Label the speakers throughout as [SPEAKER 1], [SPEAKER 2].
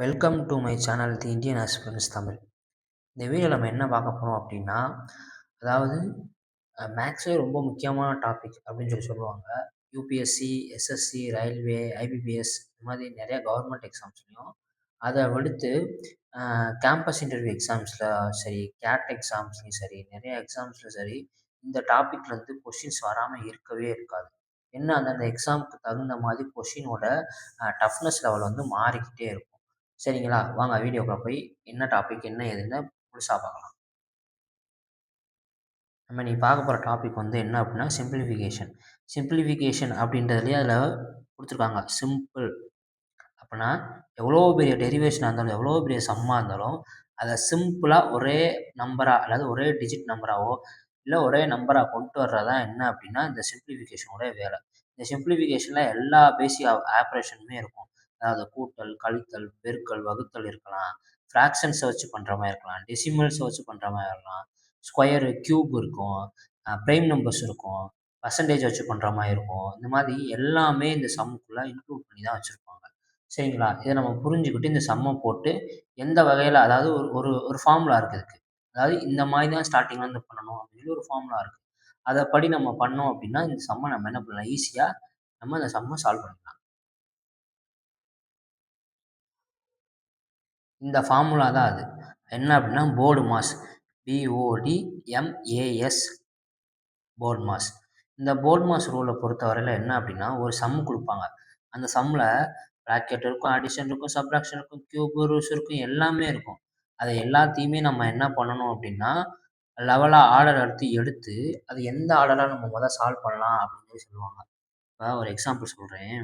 [SPEAKER 1] Welcome to my channel the Indian aspirants Tamil இந்த வீடியோவில் நம்ம என்ன பார்க்க போகிறோம் அப்படின்னா அதாவது மேக்ஸே ரொம்ப முக்கியமான டாபிக் அப்படின்னு சொல்லி சொல்லுவாங்க. யூபிஎஸ்சி எஸ்எஸ்சி ரயில்வே ஐபிபிஎஸ் இந்த மாதிரி நிறைய கவர்மெண்ட் எக்ஸாம்ஸ்லையும் அதை விடுத்து கேம்பஸ் இன்டர்வியூ எக்ஸாம்ஸில் சரி கேட் எக்ஸாம்ஸ்லையும் சரி நிறைய எக்ஸாம்ஸில் சரி இந்த டாப்பிக்லேருந்து கொஷின்ஸ் வராமல் இருக்கவே இருக்காது. என்ன அந்தந்த எக்ஸாமுக்கு தகுந்த மாதிரி கொஷினோட டஃப்னஸ் லெவல் வந்து மாறிக்கிட்டே இருக்கும். சரிங்களா? வாங்க வீடியோக்குள்ள போய் என்ன டாபிக் என்ன ஏதுன்னு முழுசாக பார்க்கலாம். நம்ம நீ பார்க்க போகிற டாபிக் வந்து என்ன அப்படின்னா சிம்பிளிஃபிகேஷன் சிம்பிளிஃபிகேஷன் அப்படின்றதுலேயே அதில் கொடுத்துருக்காங்க சிம்பிள் அப்படின்னா எவ்வளோ பெரிய டெரிவேஷனாக இருந்தாலும் எவ்வளோ பெரிய சம்மாக இருந்தாலும் அதை சிம்பிளாக ஒரே நம்பராக அதாவது ஒரே டிஜிட் நம்பராகவோ இல்லை ஒரே நம்பராக கொண்டு வர்றதா என்ன அப்படின்னா இந்த சிம்பிளிஃபிகேஷனோட வேலை. இந்த சிம்பிளிஃபிகேஷனில் எல்லா பேசிக் ஆப்ரேஷனுமே இருக்கும். அதாவது கூட்டல் கழித்தல் பெருக்கல் வகுத்தல் இருக்கலாம். ஃப்ராக்ஷன்ஸை வச்சு பண்ணுற மாதிரி இருக்கலாம். டெசிமல்ஸை வச்சு பண்ணுற மாதிரி இருக்கலாம். ஸ்கொயரு க்யூப் இருக்கும். ப்ரைம் நம்பர்ஸ் இருக்கும். பர்சன்டேஜ் வச்சு பண்ணுற மாதிரி இருக்கும். இந்த மாதிரி எல்லாமே இந்த சம்முக்குள்ளே இன்க்ளூட் பண்ணி தான் வச்சுருப்பாங்க. சரிங்களா? இதை நம்ம புரிஞ்சுக்கிட்டு இந்த சம்மை போட்டு எந்த வகையில் அதாவது ஒரு ஒரு ஒரு ஃபார்முலா இருக்குது இதுக்கு. அதாவது இந்த மாதிரி தான் ஸ்டார்டிங்லேருந்து பண்ணணும் அப்படின்னு ஒரு ஃபார்முலா இருக்குது அதை படி நம்ம பண்ணோம் அப்படின்னா இந்த சம்மை நம்ம என்ன பண்ணலாம்? ஈஸியாக நம்ம இந்த சம்மை சால்வ் பண்ணலாம் இந்த ஃபார்முலா தான் அது. என்ன அப்படின்னா BODMAS BODMAS BODMAS இந்த போர்டு மாஸ் ரூலை பொறுத்தவரையில் என்ன அப்படின்னா ஒரு சம் கொடுப்பாங்க. அந்த சம்மில் ப்ராக்கெட் இருக்கும் அடிஷன் இருக்கும் சப்ராக்ஷன் இருக்கும் கியூப் ரூஸ் இருக்கும் எல்லாமே இருக்கும். அதை எல்லாத்தையுமே நம்ம என்ன பண்ணணும் அப்படின்னா லெவலாக ஆர்டர் எடுத்து எடுத்து அது எந்த ஆர்டராக நம்ம முதல் சால்வ் பண்ணலாம் அப்படின்னு சொல்லி சொல்லுவாங்க. இப்போ ஒரு எக்ஸாம்பிள் சொல்கிறேன்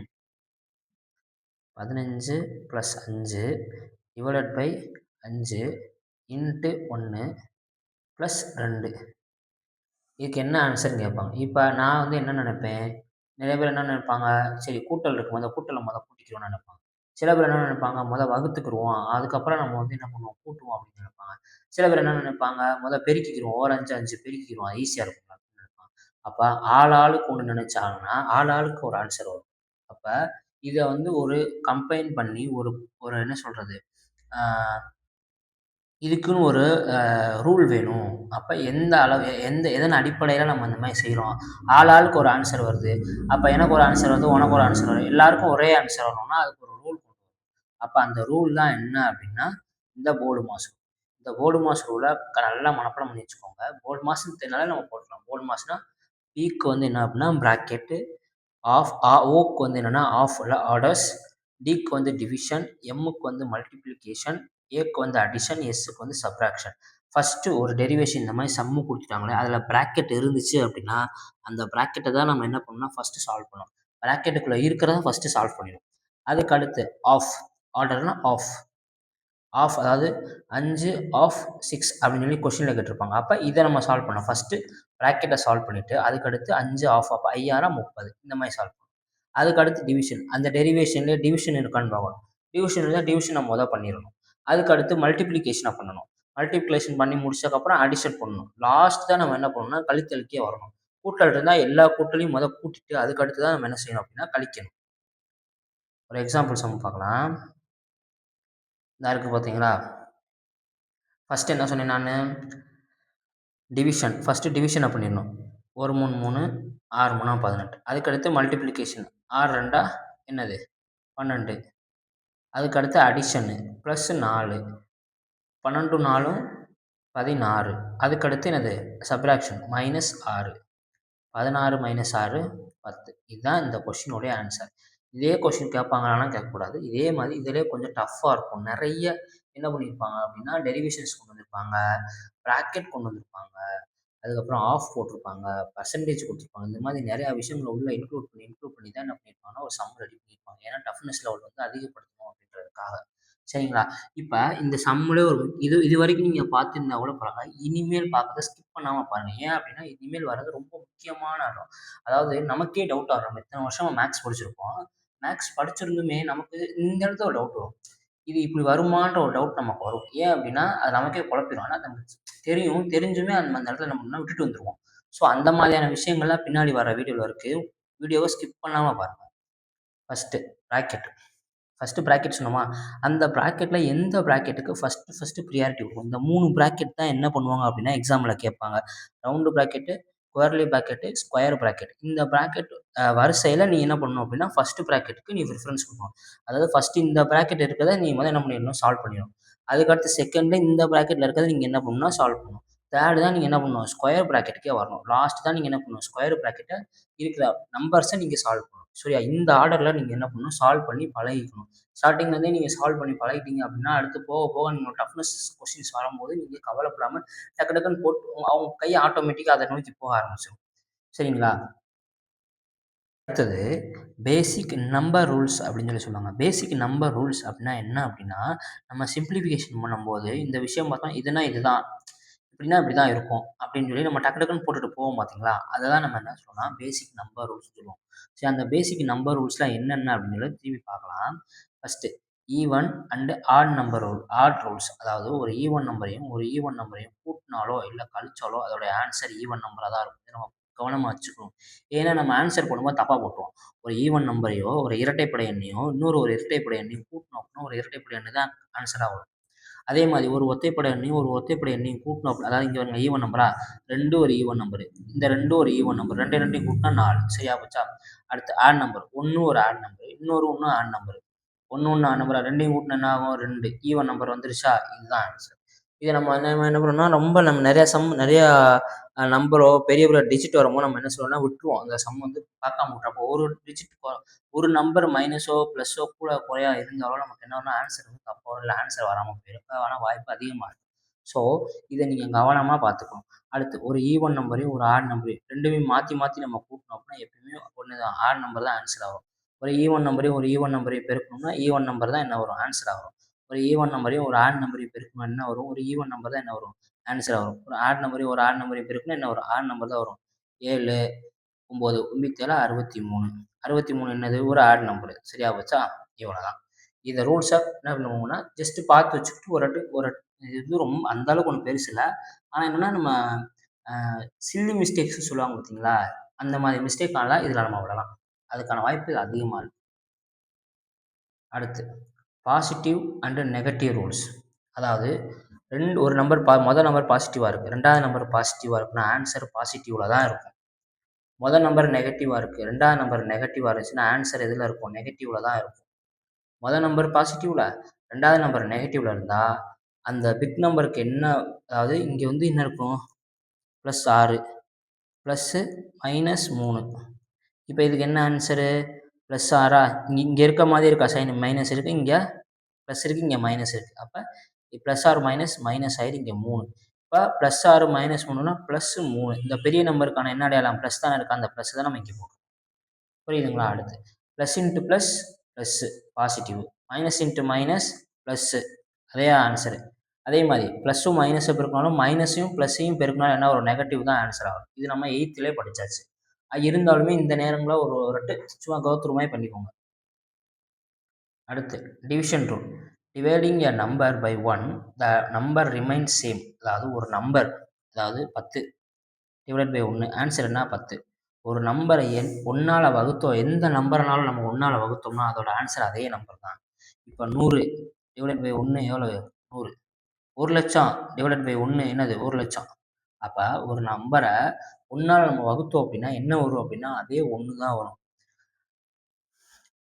[SPEAKER 1] பதினஞ்சு ப்ளஸ் அஞ்சு டிவைடட் பை அஞ்சு இன்ட்டு ஒன்று ப்ளஸ் ரெண்டு. இதுக்கு என்ன ஆன்சர்னு கேட்பாங்க. இப்போ நான் வந்து என்ன நினைப்பேன்? நிறைய பேர் என்ன நினைப்பாங்க? சரி கூட்டல் இருக்கும் அந்த கூட்டலை மொதல் கூட்டிக்கிறோம்னு நினைப்பாங்க. சில பேர் என்ன நினைப்பாங்க? மொதல் வகுத்துக்கிடுவோம். அதுக்கப்புறம் நம்ம வந்து என்ன பண்ணுவோம்? கூட்டுவோம் அப்படின்னு நினைப்பாங்க. சில பேர் என்ன நினைப்பாங்க? மொதல் பெருக்கிக்கிறோம். ஓர் அஞ்சு அஞ்சு பெருக்கிக்கிறோம். ஈஸியாக இருக்கும் அப்படின்னு நினைப்பாங்க. அப்போ ஆள் ஆளுக்கு ஒன்று நினைச்சாங்கன்னா ஆள் ஆளுக்கு ஒரு ஆன்சர் வரும். அப்போ இதை வந்து ஒரு கம்பைன் பண்ணி ஒரு ஒரு என்ன சொல்கிறது இதுக்குன்னு ஒரு ரூல் வேணும். அப்போ எந்த அளவு எந்த எதன் அடிப்படையில் நம்ம இந்த மாதிரி செய்கிறோம் ஆள் ஆளுக்கு ஒரு ஆன்சர் வருது. அப்போ எனக்கு ஒரு ஆன்சர் வருது உனக்கு ஒரு ஆன்சர் வருது. எல்லாருக்கும் ஒரே ஆன்சர் வரணும்னா அதுக்கு ஒரு ரூல் கொண்டு வரும் அப்போ அந்த ரூல் தான் என்ன அப்படின்னா இந்த போர்டு மாசம் இந்த போர்டு மாஸ் ரூலை நல்லா மனப்படம் பண்ணி வச்சுக்கோங்க. போர்டு மாஸ்ன்னு தெரிஞ்சாலே நம்ம போட்டுக்கலாம். போர்டு மாஸ்னா பீக்கு வந்து என்ன அப்படின்னா ப்ராக்கெட்டு ஆஃப் ஆ ஓக்கு வந்து என்னென்னா ஆஃப் இல்லை ஆர்டர்ஸ் டிக்கு வந்து டிவிஷன் எம்முக்கு வந்து மல்டிப்ளிகேஷன் ஏக்கு வந்து அடிஷன் எஸ்ஸுக்கு வந்து சப்ராக்ஷன் ஃபஸ்ட்டு ஒரு டெரிவேஷன் இந்த மாதிரி சம்மு கொடுத்துட்டாங்களே அதில் ப்ராக்கெட் இருந்துச்சு அப்படின்னா அந்த ப்ராக்கெட்டை தான் நம்ம என்ன பண்ணணும்னா ஃபஸ்ட்டு சால்வ் பண்ணணும். ப்ராக்கெட்டுக்குள்ளே இருக்கிறத ஃபஸ்ட்டு சால்வ் பண்ணிடும். அதுக்கு அடுத்து ஆஃப் ஆர்டர்னா ஆஃப் ஆஃப் அதாவது அஞ்சு ஆஃப் சிக்ஸ் அப்படின்னு சொல்லி கொஷினில் கேட்டிருப்பாங்க. அப்போ இதை நம்ம சால்வ் பண்ணோம் ஃபஸ்ட்டு ப்ராக்கெட்டை சால்வ் பண்ணிவிட்டு அதுக்கடுத்து அஞ்சு ஆஃப் ஆஃப் ஐயாயிரம் முப்பது. இந்த மாதிரி சால்வ் பண்ணணும் அதுக்கு அடுத்து டிவிஷன் அந்த டெரிவேஷன்லேயே டிவிஷன் இருக்கான்னு பார்க்கணும். டிவிஷன் இருந்தால் டிவிஷன் நம்ம முதல் பண்ணிடணும் அதுக்கு அடுத்து மல்டிப்ளிகேஷனை பண்ணணும். மல்டிப்ளிகேஷன் பண்ணி முடிச்சதுக்கப்புறம் அடிஷன் பண்ணணும். லாஸ்ட் தான் நம்ம என்ன பண்ணணும்னா கழித்தலுக்கே வரணும். கூட்டல் இருந்தால் எல்லா கூட்டலையும் முதல் கூட்டிட்டு அதுக்கடுத்து தான் நம்ம என்ன செய்யணும் அப்படின்னா கழிக்கணும். ஒரு எக்ஸாம்பிள் சம் பார்க்கலாம். இதாக இருக்குது பார்த்தீங்களா ஃபஸ்ட்டு என்ன சொன்னேன் நான்? டிவிஷன் ஃபஸ்ட்டு டிவிஷனை பண்ணிடணும் ஒரு மூணு மூணு ஆறு மூணா பதினெட்டு. அதுக்கடுத்து மல்டிப்ளிகேஷன் ஆறு ரெண்டா? என்னது? பன்னெண்டு. அதுக்கடுத்து அடிஷனு ப்ளஸ்ஸு நாலு. பன்னெண்டு நாலும் பதினாறு. அதுக்கடுத்து என்னது? சப்ராக்ஷன் மைனஸ் ஆறு. பதினாறு மைனஸ் ஆறு பத்து. இதுதான் இந்த கொஷினுடைய ஆன்சர் இதே கொஷின் கேட்பாங்களான்னா கேட்கக்கூடாது. இதே மாதிரி இதிலே கொஞ்சம் டஃப்பாக இருக்கும். நிறைய என்ன பண்ணியிருப்பாங்க அப்படின்னா டெரிவேஷன்ஸ் கொண்டு வந்திருப்பாங்க. ப்ராக்கெட் கொண்டு வந்திருப்பாங்க. அதுக்கப்புறம் ஆஃப் போட்டிருப்பாங்க பர்சன்டேஜ் கொடுத்துருப்பாங்க. இந்த மாதிரி நிறையா விஷயங்களை உள்ளே இன்க்ளூட் பண்ணி இன்க்ளூட் பண்ணி தான் என்ன பண்ணியிருப்பாங்கன்னா ஒரு சம் ரெடி பண்ணியிருப்பாங்க. ஏன்னா டஃப்னஸ் லெவல் வந்து அதிகப்படுத்தணும் அப்படின்றதுக்காக. சரிங்களா? இப்போ இந்த சம்மில் ஒரு இது இது வரைக்கும் நீங்கள் பார்த்துருந்தா கூட பரவாயில்ல. இனிமேல் பார்க்கறத ஸ்கிப் பண்ணாமல் பாருங்கள் ஏன் அப்படின்னா இனிமேல் வர்றது ரொம்ப முக்கியமான இடம் அதாவது நமக்கே டவுட் ஆகும் நம்ம இத்தனை வருஷமாக மேக்ஸ் படிச்சிருப்போம் மேக்ஸ் படிச்சிருந்துமே நமக்கு இந்த இடத்துல ஒரு டவுட் வரும். இது இப்படி வருமான்ற ஒரு டவுட் நமக்கு வரும். ஏன் அப்படின்னா அது நமக்கே குழப்பிடும் ஆனால் நமக்கு தெரியும். தெரிஞ்சுமே அந்த அந்த இடத்துல நம்ம விட்டுட்டு வந்துடுவோம் ஸோ அந்த மாதிரியான விஷயங்கள்லாம் பின்னாடி வர வீடியோவில் இருக்குது வீடியோவை ஸ்கிப் பண்ணாமல் பாருங்கள் ஃபஸ்ட்டு ப்ராக்கெட் ஃபஸ்ட்டு ப்ராக்கெட் சொன்னோமா? அந்த ப்ராக்கெட்டில் எந்த ப்ராக்கெட்டுக்கு ஃபஸ்ட்டு ஃபஸ்ட்டு ப்ரியாரிட்டி கொடுக்கும்? இந்த மூணு ப்ராக்கெட் தான் என்ன பண்ணுவாங்க அப்படின்னா எக்ஸாமில் கேட்பாங்க. Round bracket curly bracket square bracket இந்த ப்ராக்கெட் வரிசையில் நீ என்ன பண்ணணும் அப்படின்னா ஃபஸ்ட்டு ப்ராக்கெட்டுக்கு நீ ப்ரிஃபரன்ஸ் கொடுக்கணும். அதாவது ஃபஸ்ட்டு இந்த ப்ராக்கெட் இருக்கிறத நீ முதல்ல என்ன பண்ணிடணும்? சால்வ் பண்ணிடணும். அதுக்கடுத்து செகண்டு இந்த ப்ராக்கெட்டில் இருக்கிறத நீங்கள் என்ன பண்ணணும்னா சால்வ் பண்ணணும். தேர்டு தான் நீங்கள் என்ன பண்ணணும்? ஸ்கொயர் ப்ராக்கெட்டுக்கே வரணும். லாஸ்ட் தான் நீங்கள் என்ன பண்ணணும்? ஸ்கொயர் ப்ராக்கெட்டை இருக்கிற நம்பர்ஸை நீங்கள் சால்வ் பண்ணணும். சரியா இந்த ஆர்டரில் நீங்கள் என்ன பண்ணணும்? சால்வ் பண்ணி பழகிக்கணும். ஸ்டார்டிங்லேருந்தே நீங்கள் சால்வ் பண்ணி பழகிட்டீங்க அப்படின்னா அடுத்து போக போக நீங்கள் டஃப்னஸ் கொஸ்டின்ஸ் வரும்போது நீங்கள் கவலைப்படாமல் டக்கு டக்குன்னு போட்டு அவங்க கையை ஆட்டோமேட்டிக்காக அதை நோக்கி போக ஆரம்பிச்சிடும் சரிங்களா? அடுத்தது பேசிக் நம்பர் ரூல்ஸ் அப்படின்னு சொல்லி சொல்லுவாங்க. பேசிக் நம்பர் ரூல்ஸ் அப்படின்னா என்ன அப்படின்னா நம்ம சிம்பிளிஃபிகேஷன் பண்ணும்போது இந்த விஷயம் பார்த்தோம் இதுனா இதுதான். இப்படின்னா இப்படி தான் இருக்கும். அப்படின்னு சொல்லி நம்ம டக்கு டக்குன்னு போட்டுட்டு போவோம் பார்த்தீங்களா அதை தான் நம்ம என்ன சொல்லணும்னா பேசிக் நம்பர் ரூல்ஸ் சொல்லுவோம். சரி அந்த பேசிக் நம்பர் ரூல்ஸ்லாம் என்னென்ன அப்படின்னு சொல்லி திரும்பி பார்க்கலாம். First even and odd number rule odd rules அதாவது ஒரு e ஈவன் நம்பரையும் ஒரு e ஈவன் நம்பரையும் கூட்டினாலோ இல்லை கழிச்சாலோ அதோட ஆன்சர் ஈவன் நம்பராக தான் இருக்கும். நம்ம கவனமாக வச்சுக்கணும். ஏன்னா நம்ம ஆன்சர் போடும்போது தப்பாக போட்டுருவோம். ஒரு e ஈவன் நம்பரையோ ஒரு இரட்டைப்படை எண்ணையோ இன்னொரு ஒரு இரட்டைப்படை எண்ணையும் கூட்டணும் அப்படின்னா ஒரு இரட்டைப்படை எண்ணு தான் ஆன்சராக வரும். அதே மாதிரி ஒரு ஒத்தைப்படை எண்ணையும் ஒரு ஒத்தைப்படை எண்ணையும் கூட்டணும் அப்படி அதாவது இங்கே வருங்க ஈவன் e நம்பரா ரெண்டு ஒரு e ஈவன் நம்பரு இந்த ரெண்டு ஒரு ஈவன் நம்பர் ரெண்டு ரெண்டையும் கூட்டினா நாலு. சரியா போச்சா? அடுத்து ஆட் நம்பர் ஒன்று ஒரு ஆட் நம்பர் இன்னொரு ஒன்று ஆட் நம்பர் ஒன்று ஒன்று ஆட் நம்பரா ரெண்டையும் கூட்டினா என்ன ஆகும்? ரெண்டு. E ஈவன் நம்பர் வந்துருச்சா? இதுதான் ஆன்சர் இதை நம்ம என்ன என்ன பண்ணோம்னா ரொம்ப நம்ம நிறையா சம் நிறையா நம்பரோ பெரிய பெரிய டிஜிட் வரும்போது நம்ம என்ன சொல்லணும்னா விட்டுருவோம். அந்த சம் வந்து பார்க்காம விட்றப்போ ஒரு டிஜிட் ஒரு நம்பர் மைனஸோ ப்ளஸ்ஸோ கூட குறையா இருந்தாலும் நமக்கு என்ன ஆன்சர் வந்து தப்போ இல்லை ஆன்சர் வராமல் போயிடும் ஆனால் வாய்ப்பு அதிகமாக இருக்கும் ஸோ இதை நீங்கள் கவனமாக பார்த்துக்கணும். அடுத்து ஒரு e ஈவன் நம்பரையும் ஒரு ஆட் நம்பரையும் ரெண்டுமே மாற்றி மாற்றி நம்ம கூட்டணும் அப்படின்னா எப்பயுமே ஒன்று தான் ஆட் நம்பர் தான் ஆன்சர் ஆகும். ஒரு e ஈவன் நம்பரையும் ஒரு e ஈவன் நம்பரையும் பெருக்கணும்னா ஈவன் நம்பர் தான் என்ன வரும்? ஆன்சர் ஆகும். ஒரு e ஈவன் நம்பரையும் ஒரு ஆட் நம்பரையும் பெருக்கணும் என்ன வரும்? ஒரு e ஈவன் நம்பர் தான் என்ன வரும்? ஆன்சர் வரும். ஒரு ஆட் நம்பரையும் ஒரு ஆட் நம்பரையும் பெருக்கணும் என்ன வரும்? ஆட் நம்பர் தான் வரும். ஏழு ஒம்பது ஒம்பத்தேழு அறுபத்தி மூணு அறுபத்தி மூணு என்னது? ஒரு ஆட் நம்பரு சரியா வச்சா இவ்வளோ தான் இந்த ரூல்ஸை என்ன பண்ணுவோம்னா ஜஸ்ட்டு பார்த்து வச்சுக்கிட்டு ஒரு அட்டு ஒரு இது ரொம்ப அந்த அளவுக்கு ஒன்றும் பெருசு இல்லை. ஆனால் என்னென்னா நம்ம சில்லி மிஸ்டேக்ஸ் சொல்லுவாங்க பார்த்தீங்களா அந்த மாதிரி மிஸ்டேக் ஆனால் இதில் நம்ம விடலாம் அதுக்கான வாய்ப்பு அதிகமாக இருக்குது அடுத்து. பாசிட்டிவ் அண்டு நெகட்டிவ் ரூல்ஸ் அதாவது ரெண்டு ஒரு நம்பர் பா மொதல் நம்பர் பாசிட்டிவாக இருக்குது ரெண்டாவது நம்பர் பாசிட்டிவாக இருக்குன்னா ஆன்சர் பாசிட்டிவில் தான் இருக்கும். மொதல் நம்பர் நெகட்டிவாக இருக்குது ரெண்டாவது நம்பர் நெகட்டிவாக இருந்துச்சுன்னா ஆன்சர் எதில் இருக்கும்? நெகட்டிவில் தான் இருக்கும். மொதல் நம்பர் பாசிட்டிவில் ரெண்டாவது நம்பர் நெகட்டிவில் இருந்தால் அந்த பிக் நம்பருக்கு என்ன அதாவது இங்கே வந்து என்ன இருக்கும்? ப்ளஸ் ஆறு ப்ளஸ்ஸு மைனஸ் மூணு. இப்போ இதுக்கு என்ன ஆன்சரு ப்ளஸ் ஆறா இங்கே இங்கே இருக்க மாதிரி இருக்கா சைன் மைனஸ் இருக்குது இங்கே ப்ளஸ் இருக்குது இங்கே மைனஸ் இருக்குது அப்போ ப்ளஸ் ஆர் மைனஸ் மைனஸ் ஆயிடு இங்கே மூணு. இப்போ ப்ளஸ் ஆறு மைனஸ் மூணுனா ப்ளஸ் மூணு. இந்த பெரிய நம்பருக்கான என்ன அடையாளம்? ப்ளஸ் தானே இருக்கா? அந்த ப்ளஸ் தான் நம்ம இங்கே போடுறோம். புரியுதுங்களா அடுத்து? Plus into plus plus positive minus into minus plus அதே ஆன்சரு அதே மாதிரி ப்ளஸ்ஸும் மைனஸை பெருக்கினாலும் மைனஸையும் ப்ளஸ்ஸையும் பெருக்கினாலும் என்ன ஒரு நெகட்டிவ் தான் ஆன்சர் ஆகும். இது நம்ம எயித்துலேயே படித்தாச்சு இருந்தாலுமே இந்த நேரங்களில் ஒரு ரெட்டு சும்மா கௌத்துருமாய் பண்ணிக்கோங்க. அடுத்து division rule dividing a number by one the number remain same அதாவது ஒரு நம்பர் அதாவது பத்து. டிவைட் பை ஒன்று ஆன்சர் என்ன? பத்து. ஒரு நம்பரை எண் ஒன்றால் வகுத்தோம் எந்த நம்பர்னாலும் நம்ம ஒன்றால் வகுத்தோம்னா அதோட ஆன்சர் அதே நம்பர் தான். இப்போ நூறு டிவைட் பை ஒன்று எவ்வளோ நூறு. ஒரு லட்சம் டிவைட் பை ஒன்று என்னது? ஒரு லட்சம். அப்போ ஒரு நம்பரை ஒன்றால் நம்ம வகுத்தோம் அப்படின்னா என்ன வரும் அப்படின்னா அதே ஒன்று தான் வரும்.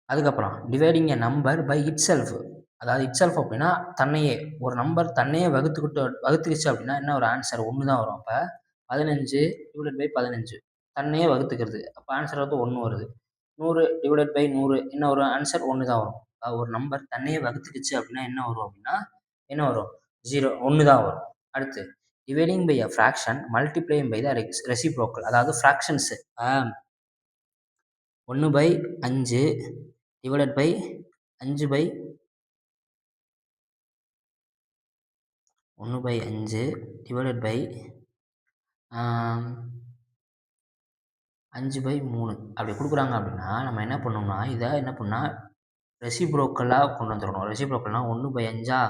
[SPEAKER 1] அதுக்கப்புறம் dividing a number by itself அதாவது இட் செல்ஃப் அப்படின்னா தன்னையே. ஒரு நம்பர் தன்னையே வகுத்துக்கிட்டு வகுத்துக்கிச்சு அப்படின்னா என்ன ஒரு ஆன்சர் ஒன்று தான் வரும். அப்போ பதினஞ்சு டிவைடட் பை பதினஞ்சு. தன்னையே வகுத்துக்கிறது. அப்போ ஆன்சர் வந்து ஒன்று வருது. நூறு டிவைடட் பை நூறு என்ன ஒரு ஆன்சர் ஒன்று தான் வரும் ஒரு நம்பர் தன்னையே வகுத்துக்கிச்சு அப்படின்னா என்ன வரும் அப்படின்னா என்ன வரும்? ஜீரோ ஒன்று தான் வரும். அடுத்து dividing by a fraction multiplying by the reciprocal அதாவது ஃப்ராக்ஷன்ஸு ஒன்று பை அஞ்சு டிவைடட் பை அஞ்சு பை ஒன்று பை அஞ்சு டிவைடட் பை அஞ்சு பை மூணு. அப்படி கொடுக்குறாங்க அப்படின்னா நம்ம என்ன பண்ணோம்னா இதை என்ன பண்ணால் ரெசிப்ரோக்கலாக கொண்டு வந்துடணும். ரெசிப்ரோக்கல்னால் ஒன்று பை அஞ்சா?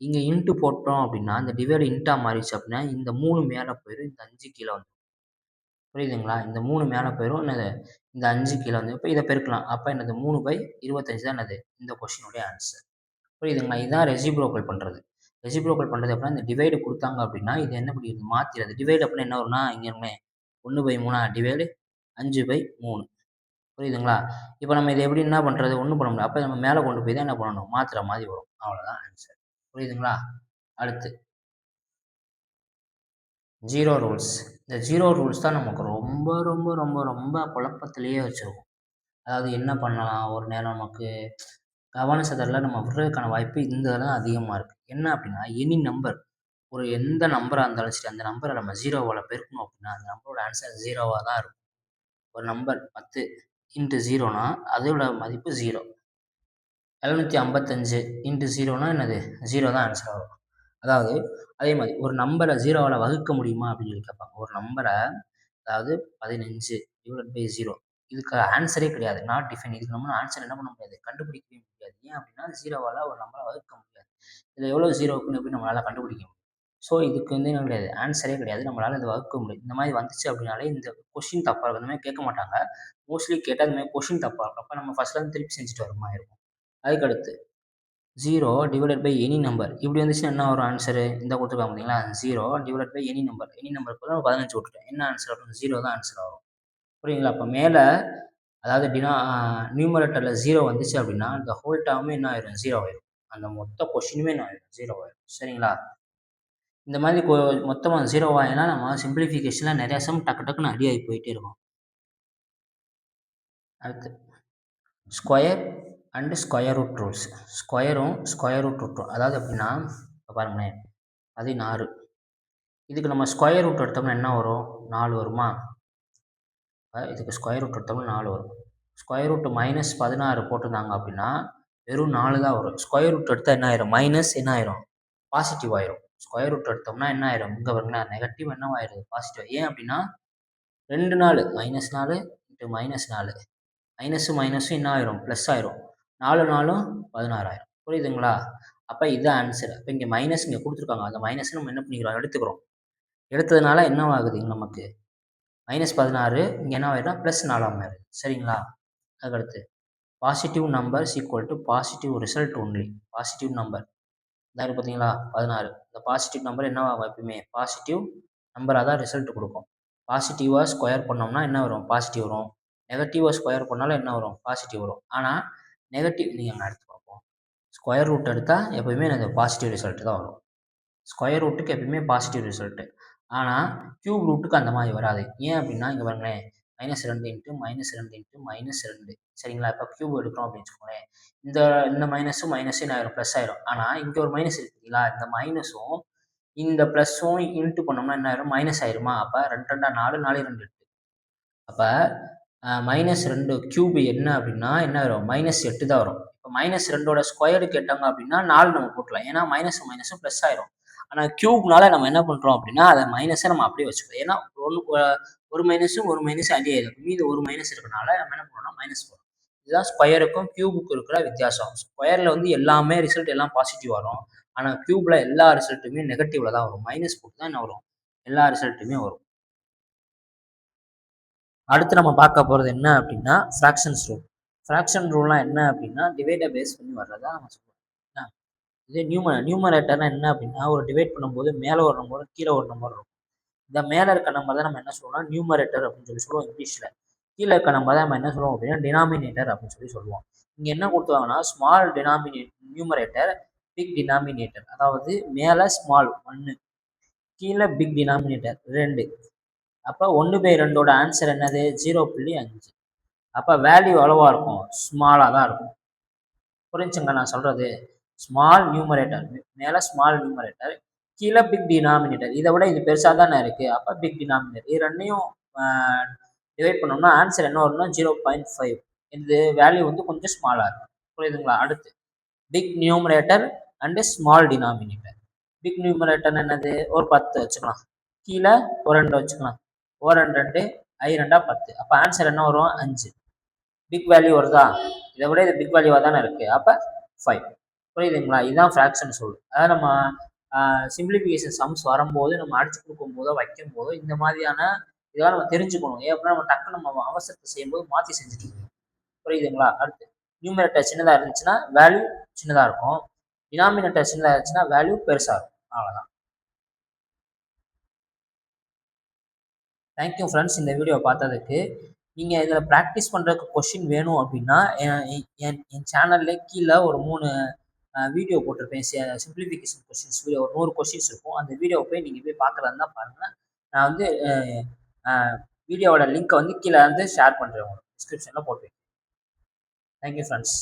[SPEAKER 1] இங்கே இன்ட்டு போட்டோம் அப்படின்னா இந்த டிவைடு இன்ட்டாக மாறிடுச்சு அப்படின்னா இந்த மூணு மேலே போயிடும் இந்த அஞ்சு கீழே வந்துடும் புரியுதுங்களா? இந்த மூணு மேலே போயிடும் என்னது? இந்த அஞ்சு கீழே வந்து இப்போ இதை பெருக்கலாம். அப்போ என்னது? மூணு பை இருபத்தஞ்சு தான் என்னது? இந்த கொஷினுடைய ஆன்சர் புரியுதுங்களா? இதுதான் ரெசிப்ரோக்கல் பண்ணுறது ரெசிப்ரோக்கல் பண்ணுறது அப்படின்னா இந்த டிவைடு கொடுத்தாங்க அப்படின்னா இது என்ன பண்ணிடுது? மாற்றிடுது டிவைடு அப்படின்னா என்ன வரும்னா இங்கே இருமே ஒன்று பை மூணா டிவைடு அஞ்சு பை மூணு. புரியுதுங்களா? இப்போ நம்ம இதை எப்படி என்ன பண்ணுறது ஒன்றும் பண்ண முடியாது. அப்போ நம்ம மேலே கொண்டு போய் தான் என்ன பண்ணணும்? மாற்றுற மாதிரி வரும். அவ்வளோதான் ஆன்சர் புரியுதுங்களா? அடுத்து. ஜீரோ ரூல்ஸ் இந்த ஜீரோ ரூல்ஸ் தான் நமக்கு ரொம்ப ரொம்ப ரொம்ப ரொம்ப குழப்பத்திலேயே வச்சுருக்கும். அதாவது என்ன பண்ணலாம்? ஒரு நேரம் நமக்கு கவன சிதறல நம்ம விடுறதுக்கான வாய்ப்பு இந்த தான் அதிகமாக இருக்குது என்ன அப்படின்னா எனி நம்பர் ஒரு எந்த நம்பராக இருந்தாலும் சரி அந்த நம்பரை நம்ம ஜீரோவால் பெருக்கணும் அப்படின்னா அந்த நம்பரோட ஆன்சர் ஜீரோவாக தான் இருக்கும். ஒரு நம்பர் பத்து இன்ட்டு ஜீரோனா அதோட மதிப்பு ஜீரோ எழுநூற்றி ஐம்பத்தஞ்சு இன்ட்டு ஜீரோனா என்னது? ஜீரோ தான் ஆன்சர் ஆகும். அதாவது அதே மாதிரி ஒரு நம்பரை ஜீரோவால் வகுக்க முடியுமா அப்படின்னு சொல்லி கேட்பாங்க. ஒரு நம்பரை அதாவது பதினஞ்சு டிவைட் பை ஜீரோ இதுக்கு ஆன்சரே கிடையாது. நாட் டிஃபைன் இதுக்கு நம்ம ஆன்சர் என்ன பண்ண முடியாது? கண்டுபிடிக்கவே முடியாது. ஏன் அப்படின்னா ஜீரோவால் ஒரு நம்பரை வகுக்க முடியாது. இதில் எவ்வளோ ஜீரோ இருக்குன்னு எப்படி நம்மளால் கண்டுபிடிக்க முடியும்? ஸோ இதுக்கு வந்து என்ன கிடையாது? ஆன்சரே கிடையாது. நம்மளால் இதை வகுக்க முடியும். இந்த மாதிரி வந்துச்சு அப்படின்னாலே இந்த கொஷின் தப்பாக இருக்கும். இந்த மாதிரி கேட்க மாட்டாங்க. மோஸ்ட்லி கேட்டால் இந்த மாதிரி கொஷின் தப்பாக இருக்கும். அப்போ நம்ம ஃபஸ்ட்லேருந்து திருப்பி செஞ்சுட்டு வர மாதிரி இருக்கும். அதுக்கடுத்து zero divided by any number இப்படி வந்துச்சுன்னா என்ன வரும் ஆன்சரு இந்த கொடுத்துருக்காங்க பார்த்தீங்களா zero divided by any number any நம்பருக்கு நம்ம பதினஞ்சு விட்டுட்டேன் என்ன ஆன்சர் வரும்? ஜீரோ தான் ஆன்சர் வரும். புரியுங்களா அப்போ மேலே அதாவது டினா நியூமரேட்டரில் ஜீரோ வந்துச்சு அப்படின்னா இந்த ஹோல் டேர்மே என்ன ஆயிரும்? ஜீரோ ஆயிரும். அந்த மொத்த கொஷினுமே என்ன ஆயிரும்? ஜீரோ ஆயிரும். சரிங்களா? இந்த மாதிரி கொ மொத்தமாக ஜீரோ ஆகினா நம்ம சிம்பிளிஃபிகேஷனில் நிறையா சம் டக்கு டக்குன்னு அடி ஆகி போயிட்டே இருக்கும். அடுத்து square and square root rules ஸ்கொயரும் square root ரூட்டும் அதாவது எப்படின்னா இப்போ பாருங்களேன். நாறு இதுக்கு நம்ம ஸ்கொயர் ரூட் எடுத்தோம்னா என்ன வரும்? நாலு வருமா? இதுக்கு ஸ்கொயர் ரூட் எடுத்தோம்னா நாலு வரும். ஸ்கொயர் ரூட் மைனஸ் பதினாறு போட்டிருந்தாங்க அப்படின்னா வெறும் நாலு தான் வரும். ஸ்கொயர் ரூட் எடுத்தால் என்ன ஆயிரும்? மைனஸ் என்ன ஆயிரும்? பாசிட்டிவ் ஆயிரும். ஸ்கொயர் ரூட் எடுத்தோம்னா என்ன ஆயிரும்? இங்கே வருங்களா நெகட்டிவ் என்ன ஆயிடுது? பாசிட்டிவ் ஏன் அப்படின்னா ரெண்டு நாலு. மைனஸ் நாலு இன்ட்டு மைனஸ் நாலு. மைனஸும் மைனஸும் என்ன ஆயிரும்? ப்ளஸ் ஆயிரும். நாலு நாலும் பதினாறாயிரம். புரியுதுங்களா? அப்போ இதுதான் ஆன்சர் அப்போ இங்கே மைனஸ் இங்கே கொடுத்துருக்காங்க. அந்த மைனஸ் நம்ம என்ன பண்ணிக்கிறோம்? எடுத்துக்கிறோம். எடுத்ததுனால என்ன ஆகுது நமக்கு? மைனஸ் பதினாறு இங்கே என்ன ஆயிடும்னா ப்ளஸ் நாலாம் ஆயிடுது. சரிங்களா? அதுக்கடுத்து positive number equal to positive result only positive number இதாக பார்த்தீங்களா பதினாறு. இந்த பாசிட்டிவ் நம்பர் என்ன ஆகும் எப்பயுமே? பாசிட்டிவ் நம்பராக தான் ரிசல்ட் கொடுக்கும். பாசிட்டிவாக ஸ்கொயர் பண்ணோம்னா என்ன வரும்? பாசிட்டிவ் வரும். நெகட்டிவாக ஸ்கொயர் பண்ணாலும் என்ன வரும்? பாசிட்டிவ் வரும். ஆனால் நெகட்டிவ் நீங்கள் அங்கே எடுத்து பார்ப்போம். ஸ்கொயர் ரூட் எடுத்தால் எப்போயுமே எனக்கு பாசிட்டிவ் ரிசல்ட்டு தான் வரும். ஸ்கொயர் ரூட்டுக்கு எப்பயுமே பாசிட்டிவ் ரிசல்ட்டு ஆனால் க்யூப் ரூட்டுக்கு அந்த மாதிரி வராது. ஏன் அப்படின்னா இங்கே பாருங்களேன். மைனஸ் ரெண்டு இன்ட்டு மைனஸ் ரெண்டு இன்ட்டு மைனஸ் ரெண்டு சரிங்களா? இப்போ க்யூப் எடுக்கிறோம் அப்படின்னு வச்சுக்கோங்களேன். இந்த இந்த மைனஸும் மைனஸும் நான் ஆயிரும்? ப்ளஸ் ஆயிரும். ஆனால் இங்கே ஒரு மைனஸ் இருக்குங்களா இந்த மைனஸும் இந்த ப்ளஸ்ஸும் இன்ட்டு பண்ணோம்னா என்ன ஆயிரும்? மைனஸ் ஆயிருமா? அப்போ ரெண்டு ரெண்டா நாலு நாலு ரெண்டு எட்டு அப்போ மைனஸ் ரெண்டு க்யூப் என்ன அப்படின்னா என்ன வரும்? மைனஸ் எட்டு தான் வரும். இப்போ மைனஸ் ரெண்டோட ஸ்கொயரு கேட்டாங்க அப்படின்னா நாலு நம்ம போட்டலாம் ஏன்னா மைனஸும் மைனஸும் ப்ளஸ் ஆயிரும். ஆனால் க்யூப்னால நம்ம என்ன பண்ணுறோம் அப்படின்னா அதை மைனஸை நம்ம அப்படியே வச்சுக்கோம் ஏன்னா ஒன்று ஒரு மைனஸும் ஒரு மைனஸ் அடி இருக்கும். மீது ஒரு மைனஸ் இருக்கனால நம்ம என்ன பண்ணோம்னா மைனஸ் போடும் இதுதான் ஸ்கொயருக்கும் க்யூபுக்கும் இருக்கிற வித்தியாசம். ஸ்கொயரில் வந்து எல்லாமே ரிசல்ட் எல்லாம் பாசிட்டிவ் வரும். ஆனால் க்யூப்பில் எல்லா ரிசல்ட்டுமே நெகட்டிவில் தான் வரும். மைனஸ் போட்டு தான் என்ன வரும்? எல்லா ரிசல்ட்டுமே வரும். அடுத்து நம்ம பார்க்க போகிறது என்ன அப்படின்னா ஃப்ராக்ஷன்ஸ் ரூல் ஃப்ராக்ஷன் ரூல்லாம் என்ன அப்படின்னா டிவைடை பேஸ் பண்ணி வர்றதா நம்ம சொல்லுவோம் இதே நியூம நியூமரேட்டர்னா என்ன அப்படின்னா ஒரு டிவைட் பண்ணும்போது மேலே ஒரு நம்பர் கீழே ஒரு நம்பர் இருக்கும். இந்த மேலே இருக்க நம்பர் தான் நம்ம என்ன சொல்லுவோம்னா நியூமரேட்டர் அப்படின்னு சொல்லி சொல்லுவோம் இங்கிலீஷில் கீழே இருக்க நம்பர் தான் நம்ம என்ன சொல்லுவோம் அப்படின்னா டினாமினேட்டர் அப்படின்னு சொல்லி சொல்லுவோம். இங்கே என்ன கொடுத்துவாங்கன்னா small denominator numerator big denominator அதாவது மேலே ஸ்மால் ஒன்று கீழே பிக் டினாமினேட்டர் ரெண்டு. அப்போ ஒன்று பை ரெண்டோட ஆன்சர் என்னது? ஜீரோ புள்ளி அஞ்சு. அப்போ வேல்யூ அளவாக இருக்கும். ஸ்மாலாக தான் இருக்கும். புரிஞ்சுங்க நான் சொல்கிறது ஸ்மால் நியூமரேட்டர் மேலே ஸ்மால் நியூமரேட்டர் கீழே பிக் டினாமினேட்டர் இதை விட இது பெருசாக தானே இருக்குது அப்போ பிக் டினாமினேட்டர் இது ரெண்டையும் டிவைட் பண்ணோம்னா ஆன்சர் என்ன வரும்னா ஜீரோ பாயிண்ட் ஃபைவ் இது வேல்யூ வந்து கொஞ்சம் ஸ்மாலாக இருக்கும். புரியுதுங்களா? அடுத்து. Big numerator and small denominator big numerator என்னது? ஒரு பத்து வச்சுக்கலாம். கீழே ஒரு ரெண்டு வச்சுக்கலாம். ஃபோர் ரெண்டு ரெண்டு ஐ ரெண்டா பத்து. அப்போ ஆன்சர் என்ன வரும்? அஞ்சு. பிக் வேல்யூ வருதா? இதை விட இது பிக் வேல்யூவாக தானே இருக்குது அப்போ ஃபைவ் புரியுதுங்களா? இதுதான் ஃப்ராக்ஷன் சொல் அதாவது நம்ம சிம்பிளிஃபிகேஷன் சம்ஸ் வரும்போது நம்ம அடிச்சு கொடுக்கும் போதோ வைக்கும் போதோ இந்த மாதிரியான இதெல்லாம் நம்ம தெரிஞ்சுக்கணும். ஏன் அப்படின்னா நம்ம டக்குன்னு நம்ம அவசரத்தை செய்யும்போது மாற்றி செஞ்சுட்டு இருக்கோம். புரியுதுங்களா? அடுத்து நியூமினேட்டர் சின்னதாக இருந்துச்சுன்னா வேல்யூ சின்னதாக இருக்கும். டினாமினேட்டர் சின்னதாக இருந்துச்சுன்னா வேல்யூ பெருசாக இருக்கும். அவ்வளோதான் தேங்க்யூ ஃப்ரெண்ட்ஸ் இந்த வீடியோ பார்த்ததுக்கு. நீங்கள் இதில் ப்ராக்டிஸ் பண்ணுறதுக்கு கொஷின் வேணும் அப்படின்னா என் என் என் சேனல்ல கீழே ஒரு மூணு வீடியோ போட்டிருப்பேன். சிம்பிளிஃபிகேஷன் கொஷின்ஸ் வீடியோ ஒரு நூறு கொஷின்ஸ் இருக்கும். அந்த வீடியோவை போய் நீங்கள் போய் பார்க்குறதா பாருங்கள் நான் வந்து வீடியோவோட லிங்க்கை வந்து கீழே வந்து ஷேர் பண்ணுறேன் உங்களுக்கு. டிஸ்கிரிப்ஷனில் போட்டுருக்கேன். Thank you friends